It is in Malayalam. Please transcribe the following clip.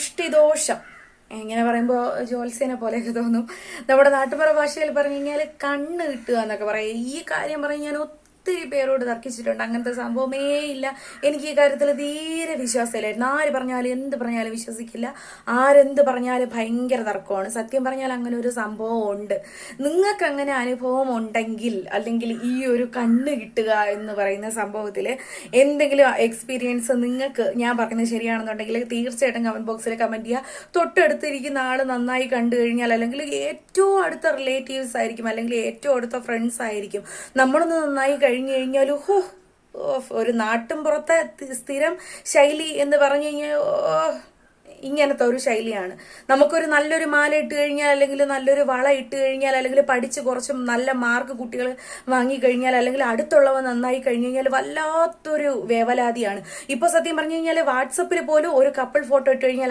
ദൃഷ്ടിദോഷം. ഇങ്ങനെ പറയുമ്പോൾ ജോത്സ്യനെ പോലെയൊക്കെ തോന്നും. നമ്മുടെ നാട്ടുപുറ ഭാഷയിൽ പറഞ്ഞു കഴിഞ്ഞാൽ കണ്ണ് കിട്ടുക എന്നൊക്കെ പറയാം. ഈ കാര്യം പറഞ്ഞു ഞാൻ ഒത്തിരി പേരോട് തർക്കിച്ചിട്ടുണ്ട്. അങ്ങനത്തെ സംഭവമേ ഇല്ല. എനിക്ക് ഈ കാര്യത്തിൽ തീരെ വിശ്വാസമില്ലായിരുന്നു. ആര് പറഞ്ഞാലും എന്ത് പറഞ്ഞാലും വിശ്വസിക്കില്ല. ആരെന്ത് പറഞ്ഞാലും ഭയങ്കര തർക്കമാണ്. സത്യം പറഞ്ഞാൽ അങ്ങനെ ഒരു സംഭവം ഉണ്ട്. നിങ്ങൾക്ക് അങ്ങനെ അനുഭവം ഉണ്ടെങ്കിൽ അല്ലെങ്കിൽ ഈ ഒരു കണ്ണ് കിട്ടുക എന്ന് പറയുന്ന സംഭവത്തിൽ എന്തെങ്കിലും എക്സ്പീരിയൻസ് നിങ്ങൾക്ക് ഞാൻ പറയുന്നത് ശരിയാണെന്നുണ്ടെങ്കിൽ തീർച്ചയായിട്ടും കമന്റ് ബോക്സിൽ കമന്റ് ചെയ്യുക. തൊട്ടടുത്തിരിക്കുന്ന ആൾ നന്നായി കണ്ടു കഴിഞ്ഞാൽ അല്ലെങ്കിൽ ഏറ്റവും അടുത്ത റിലേറ്റീവ്സ് ആയിരിക്കും അല്ലെങ്കിൽ ഏറ്റവും അടുത്ത ഫ്രണ്ട്സ് ആയിരിക്കും. നമ്മളൊന്ന് നന്നായി കഴിഞ്ഞു കഴിഞ്ഞാൽ ഹോ ഒരു നാട്ടും പുറത്തെ സ്ഥിരം ശൈലി എന്ന് പറഞ്ഞു കഴിഞ്ഞാൽ ഓ, ഇങ്ങനത്തെ ഒരു ശൈലിയാണ്. നമുക്കൊരു നല്ലൊരു മാല ഇട്ട് കഴിഞ്ഞാൽ അല്ലെങ്കിൽ നല്ലൊരു വള ഇട്ട് കഴിഞ്ഞാൽ അല്ലെങ്കിൽ പഠിച്ച് കുറച്ച് നല്ല മാർക്ക് കുട്ടികൾ വാങ്ങിക്കഴിഞ്ഞാൽ അല്ലെങ്കിൽ അടുത്തുള്ളവ നന്നായി കഴിഞ്ഞു കഴിഞ്ഞാൽ വല്ലാത്തൊരു വേവലാതിയാണ്. ഇപ്പൊ സത്യം പറഞ്ഞു കഴിഞ്ഞാൽ വാട്സപ്പിൽ പോലും ഒരു കപ്പിൾ ഫോട്ടോ ഇട്ട് കഴിഞ്ഞാൽ